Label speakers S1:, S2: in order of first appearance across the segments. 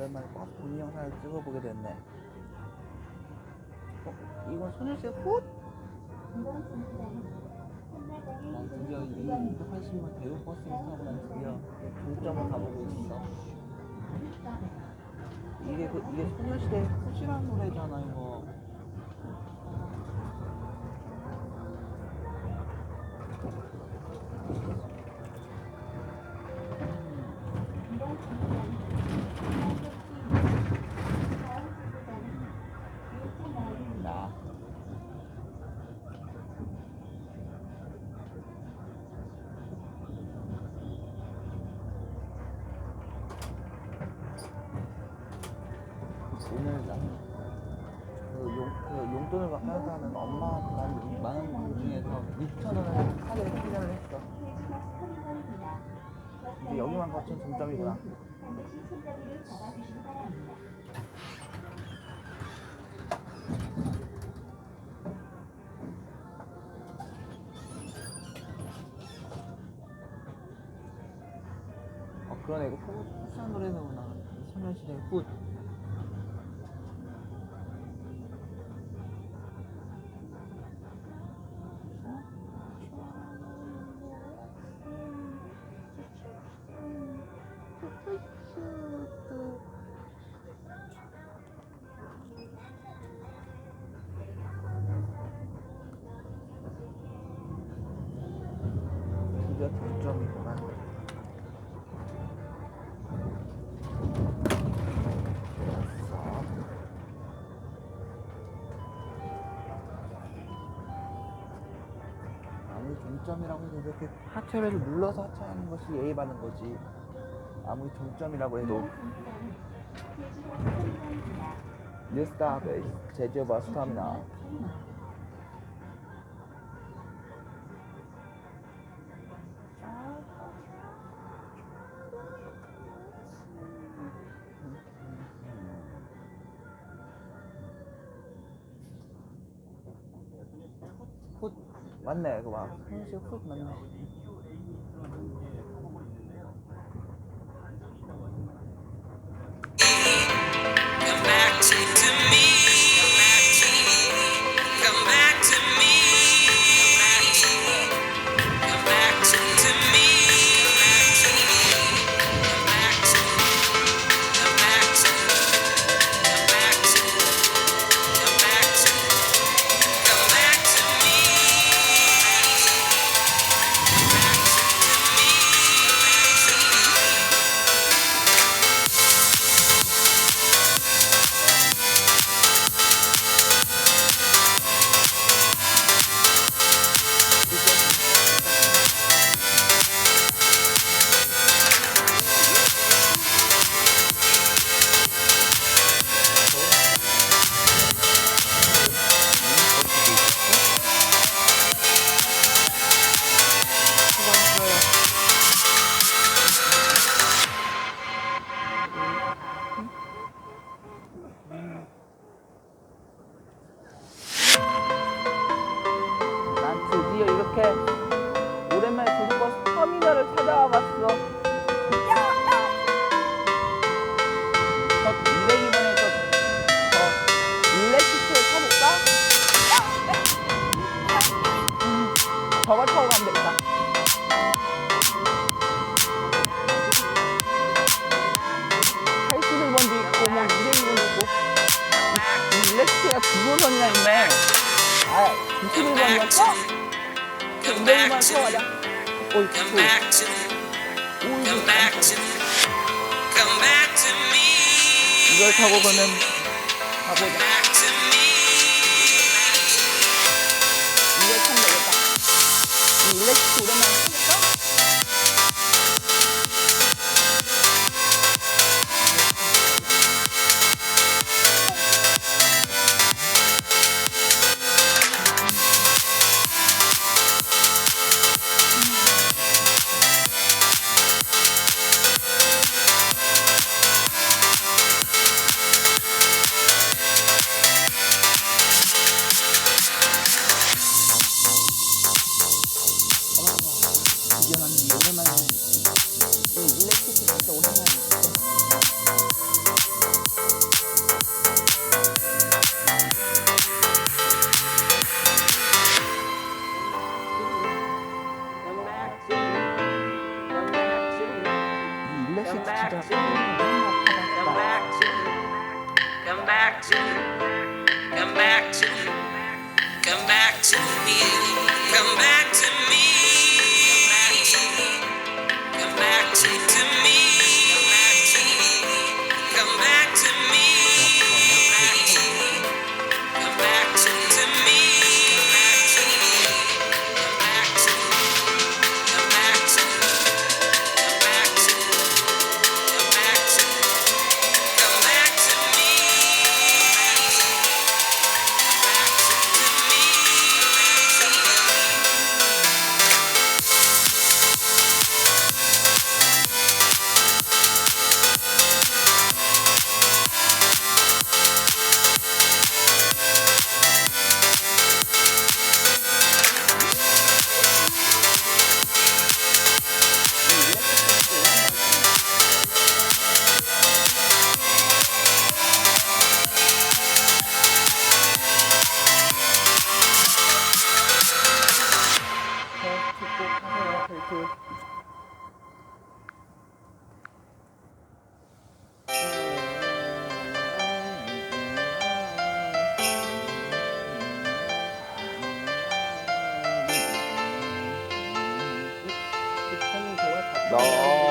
S1: 오랜만에 버스 본인 영상을 찍어보게 됐네. 어, 이건 소녀시대 훗? 난 드디어 이 280만 대우 버스를 타고 난 드디어 종점을 가보고 있어. 이게 그, 이게 소녀시대 훗이라는 노래잖아 이거. 종점이구나. 어 그러네 이거 푸푸한 노래구나. 소녀시대 훗. 이렇게 하체를 눌러서 하차하는 것이 예의 바른 거지. 아무리 종점이라고 해도. 뉴스타 베이스 제주 버스 터미널. 맞네 그거 봐 현실 훗맞 아 91번이었어?
S2: Come back
S1: 202번
S2: to,
S1: 타고 가자 어이
S2: come back to,
S1: 오이
S2: come back to, come back to me.
S1: 이걸 타고 가면 가보자. 이걸 타면 되겠다 이 일렉트릭 오랜만에
S3: back to. Come back to me. Come back to me.
S2: 哦。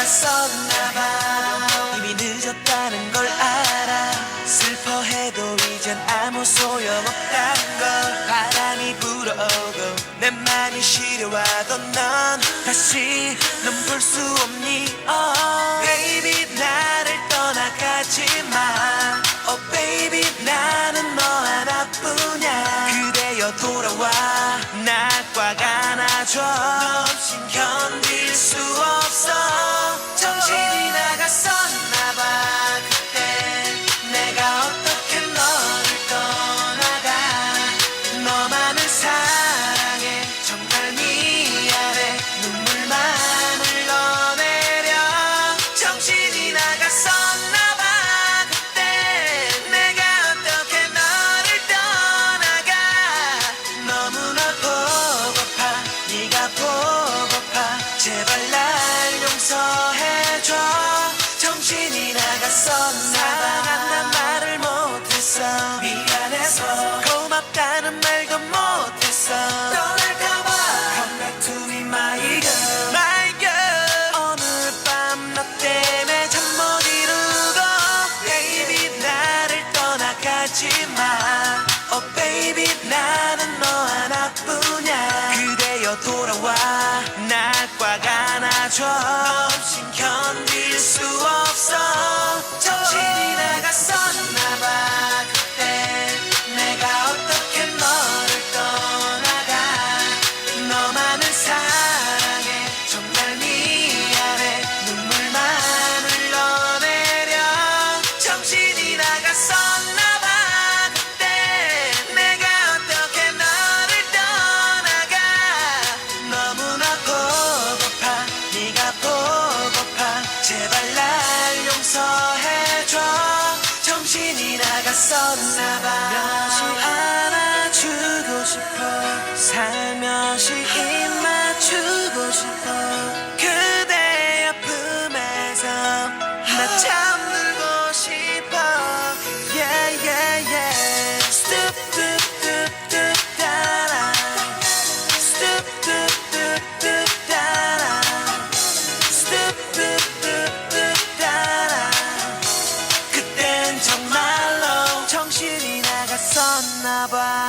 S2: 갔었나봐. 이미 늦었다는 걸 알아. 슬퍼해도 이젠 아무 소용없단 걸 바람이 불어오고 내 맘이 시려와도 넌 다시 넌 볼 수 없니? Oh baby 나를 떠나가지 마. Oh baby 나는 너 하나뿐이야. 뛰어 돌아와. 날꽉 안아줘 너 없인 견딜 수 없어. 정신이 sun. 좌 없인 견딜 수 없어.
S3: so never небо.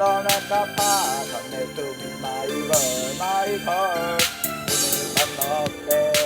S3: don't let the power connect to me, my world, my heart. You need to know